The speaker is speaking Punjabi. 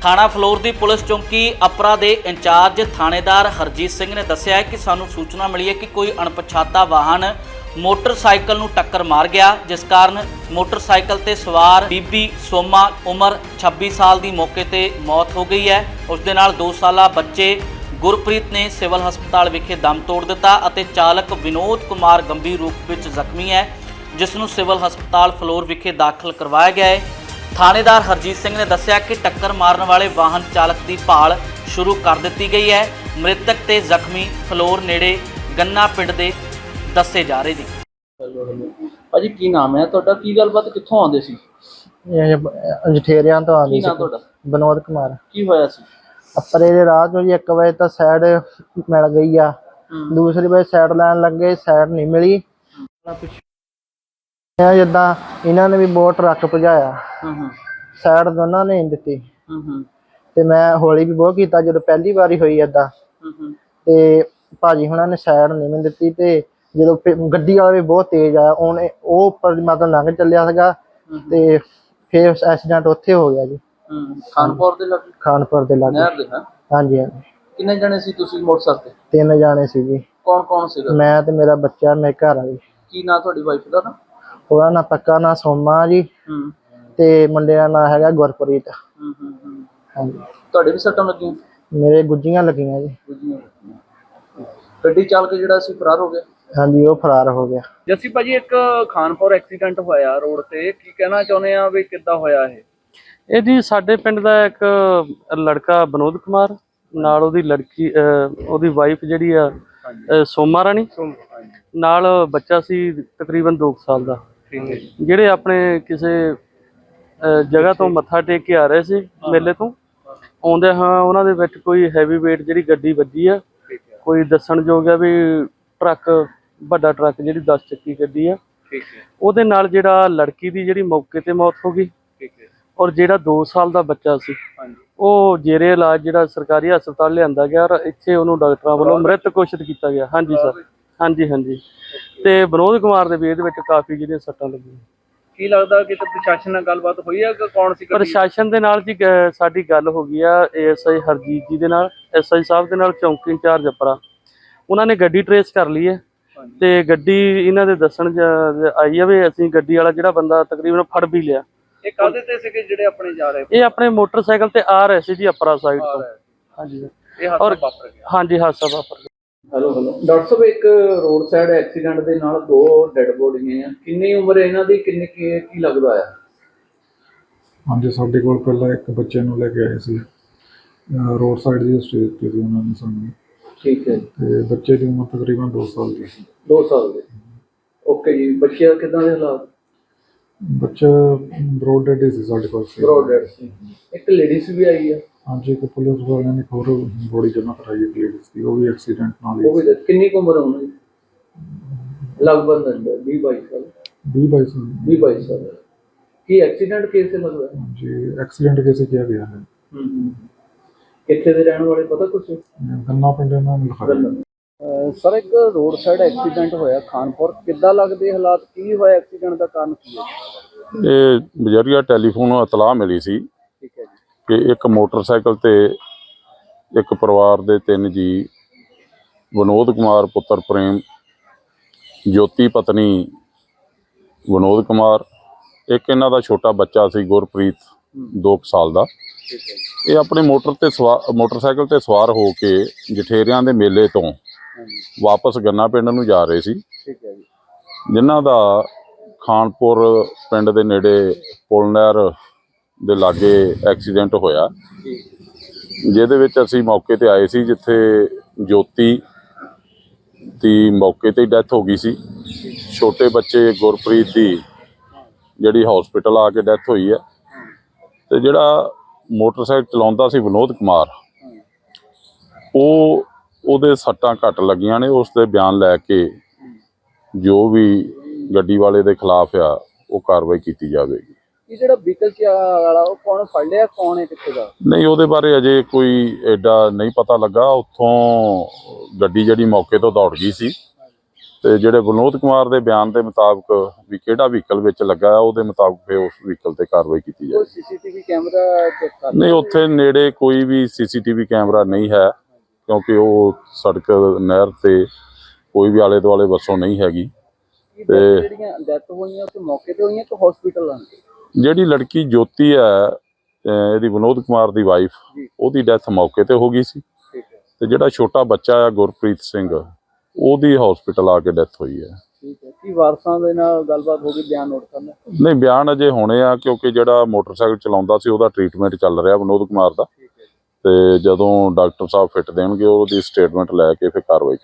ਥਾਣਾ ਫਲੋਰ ਦੀ ਪੁਲਿਸ ਚੌਂਕੀ ਅਪਰਾ ਦੇ ਇੰਚਾਰਜ ਥਾਣੇਦਾਰ ਹਰਜੀਤ ਸਿੰਘ ਨੇ ਦੱਸਿਆ ਹੈ ਕਿ ਸਾਨੂੰ ਸੂਚਨਾ ਮਿਲੀ ਹੈ ਕਿ ਕੋਈ ਅਣਪਛਾਤਾ ਵਾਹਨ ਮੋਟਰਸਾਈਕਲ ਨੂੰ ਟੱਕਰ ਮਾਰ ਗਿਆ, ਜਿਸ ਕਾਰਨ ਮੋਟਰਸਾਈਕਲ ਤੇ ਸਵਾਰ ਬੀਬੀ ਸੋਮਾ ਉਮਰ 26 ਸਾਲ ਦੀ ਮੌਕੇ ਤੇ ਮੌਤ ਹੋ ਗਈ ਹੈ। ਉਸ ਦੇ ਨਾਲ 2 ਸਾਲਾ ਬੱਚੇ ਗੁਰਪ੍ਰੀਤ ਨੇ ਸਿਵਲ ਹਸਪਤਾਲ ਵਿਖੇ ਦਮ ਤੋੜ ਦਿੱਤਾ ਅਤੇ ਚਾਲਕ ਵਿਨੋਦ ਕੁਮਾਰ ਗੰਭੀਰ ਰੂਪ ਵਿੱਚ ਜ਼ਖਮੀ ਹੈ, ਜਿਸ ਨੂੰ ਸਿਵਲ ਹਸਪਤਾਲ ਫਲੋਰ ਵਿਖੇ ਦਾਖਲ ਕਰਵਾਇਆ ਗਿਆ ਹੈ। ਥਾਣੇਦਾਰ ਹਰਜੀਤ ਸਿੰਘ ਨੇ ਦੱਸਿਆ ਕਿ ਟੱਕਰ ਮਾਰਨ ਵਾਲੇ ਵਾਹਨ ਚਾਲਕ ਦੀ ਭਾਲ ਸ਼ੁਰੂ ਕਰ ਦਿੱਤੀ ਗਈ ਹੈ। ਮ੍ਰਿਤਕ ਤੇ ਜ਼ਖਮੀ ਫਲੋਰ ਨੇੜੇ ਗੰਨਾ ਪਿੰਡ ਦੇ ਦੱਸੇ ਜਾ ਰਹੇ ਨੇ। ਭਾਜੀ ਕੀ ਨਾਮ ਹੈ ਤੁਹਾਡਾ? ਕੀ ਗੱਲਬਾਤ ਕਿੱਥੋਂ ਆਉਂਦੇ ਸੀ? ਜਠੇਰਿਆਂ ਤੋਂ ਆਉਂਦੀ ਕੀ ਨਾਮ ਸੀ। ਤੁਹਾਡਾ? ਵਿਨੋਦ ਕੁਮਾਰ। ਕੀ ਹੋਇਆ ਸੀ? ਅੱਪਰੇ ਦੇ ਰਾਹ ਚੋਂ ਜੀ 1 ਵਜੇ ਤਾਂ ਸਾਈਡ ਮਿਲ ਗਈ ਆ। ਦੂਸਰੀ ਵਜੇ ਸਾਈਡ ਲੈਣ ਲੱਗੇ ਸਾਈਡ ਨਹੀਂ ਮਿਲੀ। ਇਹ ਜਿੱਦਾਂ ਇਹਨਾਂ ਨੇ ਵੀ ਬਹੁਤ ਟਰੱਕ ਭਜਾਇਆ। ਹੂੰ ਹੂੰ। ਸਾਈਡ ਦੋਨਾਂ ਨੇ ਨਹੀਂ ਦਿੱਤੀ। ਹੂੰ ਹੂੰ। ਤੇ ਮੈਂ ਹੌਲੀ ਵੀ ਬਹੁਤ ਕੀਤਾ ਜਦੋਂ ਪਹਿਲੀ ਵਾਰੀ ਹੋਈ ਏਦਾਂ। ਹੂੰ ਹੂੰ। ਤੇ ਭਾਜੀ ਹੁਣਾਂ ਨੇ ਸਾਈਡ ਨਹੀਂ ਮੈਨੂੰ ਦਿੱਤੀ ਤੇ ਜਦੋਂ ਫਿਰ ਗੱਡੀ ਵਾਲਾ ਵੀ ਬਹੁਤ ਤੇਜ਼ ਆਇਆ ਉਹਨੇ ਉਹ ਉੱਪਰ ਦੀ ਮਤਲਬ ਲੰਘ ਚੱਲਿਆ ਸੀਗਾ ਤੇ ਫਿਰ ਐਕਸੀਡੈਂਟ ਉੱਥੇ ਹੋ ਗਿਆ ਜੀ। ਖਾਨਪੁਰ ਦੇ ਲੱਗ? ਖਾਨਪੁਰ ਦੇ ਲਾਗੇ। ਨਹਿਰ ਦੇ ਹਾਂ। ਹਾਂਜੀ ਹਾਂਜੀ। ਕਿੰਨੇ ਜਣੇ ਸੀ ਤੁਸੀਂ ਮੋਟਰਸਾਈਕਲ ਤੇ? ਤਿੰਨ ਜਾਣੇ ਸੀ ਜੀ। ਕੌਣ ਕੌਣ ਸੀਗਾ? ਮੈਂ ਤੇ ਮੇਰਾ ਬੱਚਾ ਮੇਰੇ ਘਰ ਵਾਲੀ। ਕੀ ਨਾਂ ਤੁਹਾਡੀ ਵਾਈਫ ਦਾ ਨਾ? ਉਹਦਾ ਨਾਂ ਪੱਕਾ ਨਾਂ ਸੋਮਾ ਜੀ ਹੂੰ। ਤੇ ਮੁੰਡੇ ਦਾ ਨਾਂ ਹੈਗਾ ਗੁਰਪ੍ਰੀਤ। ਹੂੰ ਹੂੰ ਹੂੰ। ਹਾਂਜੀ। ਤੁਹਾਡੇ ਵੀ ਸੱਟਾਂ ਲੱਗੀਆਂ? ਮੇਰੇ ਗੁੱਜੀਆਂ ਲੱਗੀਆਂ ਜੀ। ਗੁੱਜੀਆਂ ਲੱਗੀਆਂ। ਗੱਡੀ ਚਾਲਕ ਜਿਹੜਾ ਸੀ ਫਰਾਰ ਹੋ ਗਿਆ? ਹਾਂਜੀ ਉਹ ਫਰਾਰ ਹੋ ਗਿਆ। ਜੱਸੀ ਭਾਜੀ ਇੱਕ ਖਾਨਪੁਰ ਐਕਸੀਡੈਂਟ ਹੋਇਆ ਰੋਡ ਤੇ। ਕੀ ਕਹਿਣਾ ਚਾਹੁੰਦੇ ਆ ਵੀ ਕਿੱਦਾਂ ਹੋਇਆ ਇਹ? ਇਹ ਜੀ ਸਾਡੇ ਪਿੰਡ ਦਾ ਇੱਕ ਲੜਕਾ ਵਿਨੋਦ ਕੁਮਾਰ ਨਾਲ ਉਹਦੀ ਲੜਕੀ ਅਹ ਉਹਦੀ ਵਾਈਫ ਜਿਹੜੀ ਆ ਅਹ ਸੋਮਾ ਰਾਣੀ। ਨਾਲ ਬੱਚਾ ਸੀ ਤਕਰੀਬਨ 2 ਸਾਲ ਦਾ। ਜਿਹੜੇ ਆਪਣੇ ਕਿਸੇ ਜਗ੍ਹਾ ਤੋਂ ਮੱਥਾ ਟੇਕ ਕੇ ਆ ਰਹੇ ਸੀ ਮੇਲੇ ਤੋਂ ਆਉਂਦੇ ਹਾਂ ਉਹਨਾਂ ਦੇ ਵਿੱਚ ਕੋਈ ਹੈਵੀ weight ਜਿਹੜੀ ਗੱਡੀ ਵੱਜੀ ਆ ਕੋਈ ਦੱਸਣਯੋਗ ਆ ਵੀ ਟਰੱਕ ਵੱਡਾ ਟਰੱਕ ਜਿਹੜੀ 10 ਚੱਕੀ ਗੱਡੀ ਆ। ਠੀਕ ਹੈ। ਉਹਦੇ ਨਾਲ ਜਿਹੜਾ ਲੜਕੀ ਦੀ ਜਿਹੜੀ ਮੌਕੇ ਤੇ ਮੌਤ ਹੋ ਗਈ। ਠੀਕ ਹੈ। ਔਰ ਜਿਹੜਾ 2 ਸਾਲ ਦਾ ਬੱਚਾ ਸੀ ਉਹ ਜੇਰੇ ਇਲਾਜ ਜਿਹੜਾ ਸਰਕਾਰੀ ਹਸਪਤਾਲ ਲਿਆਂਦਾ ਗਿਆ ਔਰ ਇੱਥੇ ਉਹਨੂੰ ਡਾਕਟਰਾਂ ਵੱਲੋਂ ਮ੍ਰਿਤ ਘੋਸ਼ਿਤ ਕੀਤਾ ਗਿਆ। ਹਾਂਜੀ ਸਰ। ਹਾਂਜੀ ਹਾਂਜੀ। ਤੇ ਵਿਨੋਦ ਕੁਮਾਰ ਦੇ ਵੀ ਇਹਦੇ ਵਿੱਚ ਕਾਫੀ ਜਿਹੜੀਆਂ ਸੱਟਾਂ ਲੱਗੀਆਂ। ਕੀ ਲੱਗਦਾ ਕਿ ਤੇ ਪ੍ਰਸ਼ਾਸਨ ਨਾਲ ਗੱਲਬਾਤ ਹੋਈ ਹੈ ਕਿ ਕੌਣ ਸੀ ਗੱਡੀ ਪ੍ਰਸ਼ਾਸਨ ਦੇ ਨਾਲ ਜੀ ਗ- ਸਾਡੀ ਗੱਲ ਹੋ ਗਈ ਆ ਏਐਸਆਈ ਹਰਜੀਤ ਜੀ ਦੇ ਨਾਲ ਐਸਆਈ ਸਾਹਿਬ ਦੇ ਨਾਲ ਚੌਂਕੀ ਇੰਚਾਰਜ ਅਪਰਾ ਉਹਨਾਂ ਨੇ ਗੱਡੀ ਟਰੇਸ ਕਰ ਲਈ ਹੈ ਤੇ ਗੱਡੀ ਇਹਨਾਂ ਦੇ ਦੱਸਣ 'ਚ ਆਈ ਆ ਵੀ ਅਸੀਂ ਗੱਡੀ ਵਾਲਾ ਜਿਹੜਾ ਬੰਦਾ ਤਕਰੀਬਨ ਫੜ ਵੀ ਲਿਆ। ਇਹ ਕਾਹਦੇ ਤੇ ਸੀਗੇ ਜਿਹੜੇ ਆਪਣੇ ਜਾ ਰਹੇ? ਇਹ ਆਪਣੇ ਮੋਟਰਸਾਈਕਲ ਤੇ ਆ ਰਹੇ ਸੀ ਜੀ ਅਪਰਾ ਸਾਈਡ ਤੋਂ। ਹਾਂਜੀ। ਇਹ ਹਾਦਸਾ ਔਰ ਵਾਪਰ ਗਿਆ। ਹਾਂਜੀ ਹਾਦਸਾ ਵਾਪਰ ਗਿਆ। ਹੈਲੋ ਡਾਕਟਰ ਸਾਹਿਬ ਇੱਕ ਰੋਡ ਸਾਈਡ ਐਕਸੀਡੈਂਟ ਦੇ ਨਾਲ ਦੋ ਡੈੱਡ ਬੋਡੀਆਂ ਆ ਕਿੰਨੀ ਉਮਰ ਹੈ ਇਹਨਾਂ ਦੀ? ਕਿੰਨੇ ਕੀ ਕੀ ਲੱਗਦਾ ਆ? ਹਾਂਜੀ ਸਾਡੇ ਕੋਲ ਪਹਿਲਾਂ ਇੱਕ ਬੱਚੇ ਨੂੰ ਲੈ ਕੇ ਆਏ ਸੀ। ਰੋਡ ਸਾਈਡ ਦੀ ਸਟੇਜ ਤੇ ਸੀ ਉਹਨਾਂ ਨੇ ਸਾਨੂੰ। ਠੀਕ ਹੈ। ਤੇ ਬੱਚੇ ਦੀ ਉਮਰ ਤਕਰੀਬਨ 2 ਸਾਲ ਦੀ ਸੀ। 2 ਸਾਲ ਦੇ। ਓਕੇ ਜੀ। ਬੱਚੇ ਕਿਦਾਂ ਦੇ ਹਾਲਾਤ? ਬੱਚਾ ਬਰੋਡ ਡੈਡ ਸੀ ਸਾਡੇ ਕੋਲ। ਸੀ ਬਰੋਡ ਡੈਡ ਸੀ। ਇੱਕ ਲੇਡੀਜ਼ ਵੀ ਆਈ ਆ। ਹਾਂਜੀ ਇੱਕ ਪੁਲਿਸ ਵਾਲਿਆਂ ਨੇ ਇੱਕ ਹੋਰ ਬੋਡੀ ਜਮ੍ਹਾਂ ਕਰਾਈ ਇੱਕ ਲੇਡੀਜ਼ ਦੀ ਉਹ ਵੀ ਐਕਸੀਡੈਂਟ ਨਾਲ ਉਹ ਹੀ ਵੀ ਦੱਸ- ਕਿੰਨੀ ਕੁ ਉਮਰ ਹੈ ਉਹਨਾਂ ਦੀ? ਲਗਭਗ 20 22 ਸਾਲ। 20 22 ਸਾਲ। 20 22 ਸਾਲ। ਕੀ ਐਕਸੀਡੈਂਟ ਕੇਸ ਹੈ ਲੱਗਦਾ ਹੈ ਜੀ ਐਕਸੀਡੈਂਟ ਕਿਸੇ ਕਿਹਾ ਗਿਆ ਹੈ। ਹੂੰ ਕਿੱਥੇ ਦੇ ਰਹਿਣ ਵਾਲੇ ਪਤਾ ਕੁਛ? ਗੰਨਾ ਪਿੰਡ ਦਾ ਨਾਮ ਲਿਖਾਇਆ। ਸਰ ਇੱਕ ਰੋਡ ਸਾਈਡ ਐਕਸੀਡੈਂਟ ਹੋਇਆ ਖਾਨਪੁਰ। ਕਿੱਦਾਂ ਲੱਗਦੇ ਹਾਲਾਤ? ਕੀ ਹੋਇਆ ਐਕਸੀਡੈਂਟ ਦਾ ਕਾਰਨ ਕੀ ਹੈ? ਇਹ ਬਜਰੀਆ ਟੈਲੀਫੋਨ ਇਤਲਾਹ ਮਿਲੀ ਸੀ। ਠੀਕ ਹੈ ਜੀ। ਕਿ ਇੱਕ ਮੋਟਰਸਾਈਕਲ ਤੇ ਇੱਕ ਪਰਿਵਾਰ ਦੇ ਤਿੰਨ ਜੀ, ਵਿਨੋਦ ਕੁਮਾਰ ਪੁੱਤਰ ਪ੍ਰੇਮ, ਜੋਤੀ ਪਤਨੀ ਵਿਨੋਦ ਕੁਮਾਰ, ਇੱਕ ਇਹਨਾਂ ਦਾ ਛੋਟਾ ਬੱਚਾ ਸੀ ਗੁਰਪ੍ਰੀਤ 2 ਸਾਲ ਦਾ। ਇਹ ਆਪਣੇ ਮੋਟਰ ਤੇ ਸਵਾ- ਮੋਟਰਸਾਈਕਲ ਤੇ ਸਵਾਰ ਹੋ ਕੇ ਜਠੇਰਿਆਂ ਦੇ ਮੇਲੇ ਤੋਂ ਵਾਪਸ ਗੰਨਾ ਪਿੰਡ ਨੂੰ ਜਾ ਰਹੇ ਸੀ। ਠੀਕ ਹੈ ਜੀ ਜਿਨ੍ਹਾਂ ਦਾ ਖਾਨਪੁਰ ਪਿੰਡ ਦੇ ਨੇੜੇ ਪੁਲ ਦੇ ਲਾਗੇ ਐਕਸੀਡੈਂਟ ਹੋਇਆ। ਜਿਹਦੇ ਵਿੱਚ ਅਸੀਂ ਮੌਕੇ ਤੇ ਆਏ ਸੀ, ਜਿੱਥੇ ਜੋਤੀ ਦੀ ਮੌਕੇ ਤੇ ਡੈਥ ਹੋ ਗਈ ਸੀ। ਛੋਟੇ ਬੱਚੇ ਗੁਰਪ੍ਰੀਤ ਦੀ ਜਿਹੜੀ ਹਸਪੀਟਲ ਆ ਕੇ ਡੈਥ ਹੋਈ ਹੈ। ਤੇ ਜਿਹੜਾ ਮੋਟਰਸਾਈਕਲ ਚਲਾਉਂਦਾ ਸੀ ਵਿਨੋਦ ਕੁਮਾਰ, ਉਹ ਉਹਦੇ ਸੱਟਾਂ ਘੱਟ ਲੱਗੀਆਂ ਨੇ। ਉਸ ਦੇ ਬਿਆਨ ਲੈ ਕੇ ਜੋ ਵੀ ਗੱਡੀ ਵਾਲੇ ਦੇ ਖਿਲਾਫ ਆ, ਉਹ ਕਾਰਵਾਈ ਕੀਤੀ ਜਾਵੇਗੀ। ਇਹ ਜਿਹੜਾ ਵਹੀਕਲ ਚ ਵਾਲਾ ਉਹ ਕੌਣ ਫੜ ਲਿਆ ਕੌਣ ਹੈ ਕਿੱਥੇ ਦਾ? ਨਹੀਂ ਉਹਦੇ ਬਾਰੇ ਅਜੇ ਕੋਈ ਐਡਾ ਨਹੀਂ ਪਤਾ ਲੱਗਾ। ਉੱਥੋਂ ਗੱਡੀ ਜਿਹੜੀ ਮੌਕੇ ਤੋਂ ਦੌੜ ਗਈ ਸੀ। ਤੇ ਜਿਹੜੇ ਵਿਨੋਦ ਕੁਮਾਰ ਦੇ ਬਿਆਨ ਦੇ ਮੁਤਾਬਕ ਵੀ ਕਿਹੜਾ ਵਹੀਕਲ ਵਿੱਚ ਲੱਗਾ ਹੈ ਉਹਦੇ ਮੁਤਾਬਕ ਫਿਰ ਉਸ ਵਹੀਕਲ ਤੇ ਕਾਰਵਾਈ ਕੀਤੀ ਕੋਈ ਜਾਏ ਸੀਸੀਟੀਵੀ ਕੈਮਰਾ ਚੈੱਕ ਕਰ ਨਹੀਂ ਉੱਥੇ ਨੇੜੇ ਕੋਈ ਵੀ ਸੀਸੀਟੀਵੀ ਕੈਮਰਾ ਨਹੀਂ ਹੈ ਕਿਉਂਕਿ ਉਹ ਸੜਕ ਨਹਿਰ ਤੇ ਕੋਈ ਵੀ ਆਲੇ ਦੁਆਲੇ ਬੱਸੋਂ ਨਹੀਂ ਹੈਗੀ। ਤੇ- ਜਿਹੜੀਆਂ ਡੈਥ ਹੋਈਆਂ ਉਹ ਮੌਕੇ ਤੇ ਹੋਈਆਂ ਕਿ ਹਸਪੀਟਲ ਆਣਗੇ ਜਿਹੜੀ ਲੜਕੀ ਜੋਤੀ ਹੈ ਇਹਦੀ ਵਿਨੋਦ ਕੁਮਾਰ ਦੀ ਵਾਈਫ। ਉਹਦੀ ਡੈਥ ਮੌਕੇ ਤੇ ਹੋ ਗਈ ਸੀ। ਤੇ ਜਿਹੜਾ ਛੋਟਾ ਬੱਚਾ ਹੈ ਗੁਰਪ੍ਰੀਤ ਸਿੰਘ ਉਹਦੀ ਹਸਪੀਟਲ ਆ ਕੇ ਡੈਥ ਹੋਈ ਹੈ। ਠੀਕ ਹੈ। ਕੀ ਵਾਰਸਾਂ ਦੇ ਨਾਲ ਗੱਲਬਾਤ ਹੋ ਗਈ ਬਿਆਨ ਨੋਟ ਕਰਨਾ? ਨਹੀਂ ਬਿਆਨ ਅਜੇ ਹੋਣੇ ਆ ਕਿਉਂਕਿ ਜਿਹੜਾ ਮੋਟਰਸਾਈਕਲ ਚਲਾਉਂਦਾ ਸੀ ਉਹਦਾ ਟ੍ਰੀਟਮੈਂਟ ਚੱਲ ਰਿਹਾ ਵਿਨੋਦ ਕੁਮਾਰ ਦਾ। ਤੇ ਜਦੋਂ ਡਾਕਟਰ ਸਾਹਿਬ ਫਿੱਟ ਦੇਣਗੇ ਉਹਦੀ ਸਟੇਟਮੈਂਟ ਲੈ ਕੇ ਫਿਰ ਕਾਰਵਾਈ